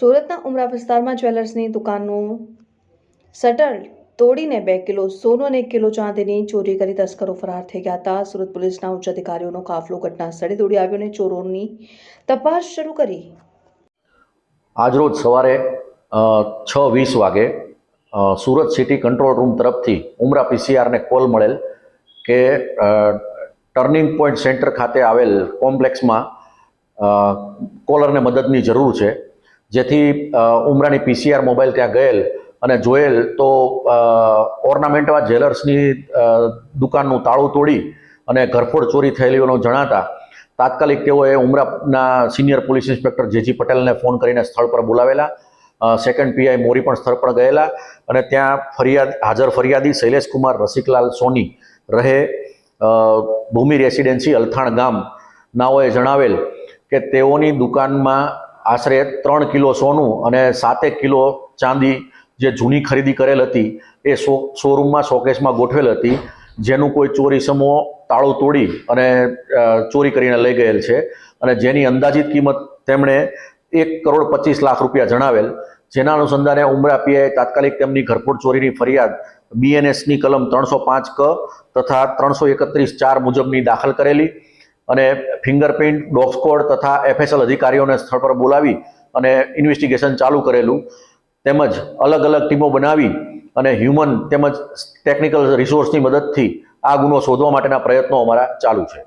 સુરતના ઉમરા વિસ્તારમાં જ્વેલર્સની દુકાનનું શટર તોડીને બે કિલો સોનું અને એક કિલો ચાંદીની ચોરી કરી તસ્કરો ફરાર થઈ ગયા હતા. સુરત પોલીસના ઉચ્ચ અધિકારીઓનો કાફલો ઘટના સ્થળે દોડી આવ્યો અને ચોરોની તપાસ શરૂ કરી. આજરોજ સવારે છ વીસ વાગે સુરત સિટી કંટ્રોલ રૂમ તરફથી ઉમરા પીસીઆરને કોલ મળેલ કે ટર્નિંગ પોઈન્ટ સેન્ટર ખાતે આવેલ કોમ્પ્લેક્સમાં કોલરને મદદની જરૂર છે. જેથી ઉમરાની પીસીઆર મોબાઈલ ત્યાં ગયેલ અને જોયેલ તો ઓર્નામેન્ટમાં જ્વેલર્સની દુકાનનું તાળું તોડી અને ઘરફોડ ચોરી થયેલીઓનું જણાતા તાત્કાલિક તેઓએ ઉમરાના સિનિયર પોલીસ ઇન્સ્પેક્ટર જેજી પટેલને ફોન કરીને સ્થળ પર બોલાવેલા. સેકન્ડ પીઆઈ મોરી પણ સ્થળ પર ગયેલા અને ત્યાં ફરિયાદ, હાજર ફરિયાદી શૈલેષકુમાર રસિકલાલ સોની રહે. ભૂમિ રેસિડેન્સી અલથાણ ગામ. નાઓએ જણાવેલ કે તેઓની દુકાનમાં આશરે ત્રણ કિલો સોનું અને સાતેક કિલો ચાંદી જે જૂની ખરીદી કરેલ હતી, એ શો, શોરૂમમાં, શોકેસમાં ગોઠવેલ હતી. જેનું કોઈ ચોરી સમૂહ તાળું તોડી અને ચોરી કરીને લઈ ગયેલ છે. અને જેની અંદાજિત કિંમત તેમણે એક કરોડ પચીસ લાખ રૂપિયા જણાવેલ. જેના અનુસંધાને ઉમરા પીઆઈ તાત્કાલિક તેમની ઘરફોડ ચોરીની ફરિયાદ બીએનએસની કલમ ત્રણસો પાંચ ક તથા ત્રણસો એકત્રીસ ચાર મુજબની દાખલ કરેલી. અને ફિંગરપ્રિન્ટ, ડોગ સ્કોડ તથા એફએસએલ અધિકારીઓને સ્થળ પર બોલાવી અને ઇન્વેસ્ટિગેશન ચાલુ કરેલું. તેમજ અલગ અલગ ટીમો બનાવી અને હ્યુમન તેમજ ટેકનિકલ રિસોર્સની મદદથી આ ગુનો શોધવા માટેના પ્રયત્નો અમારા ચાલુ છે.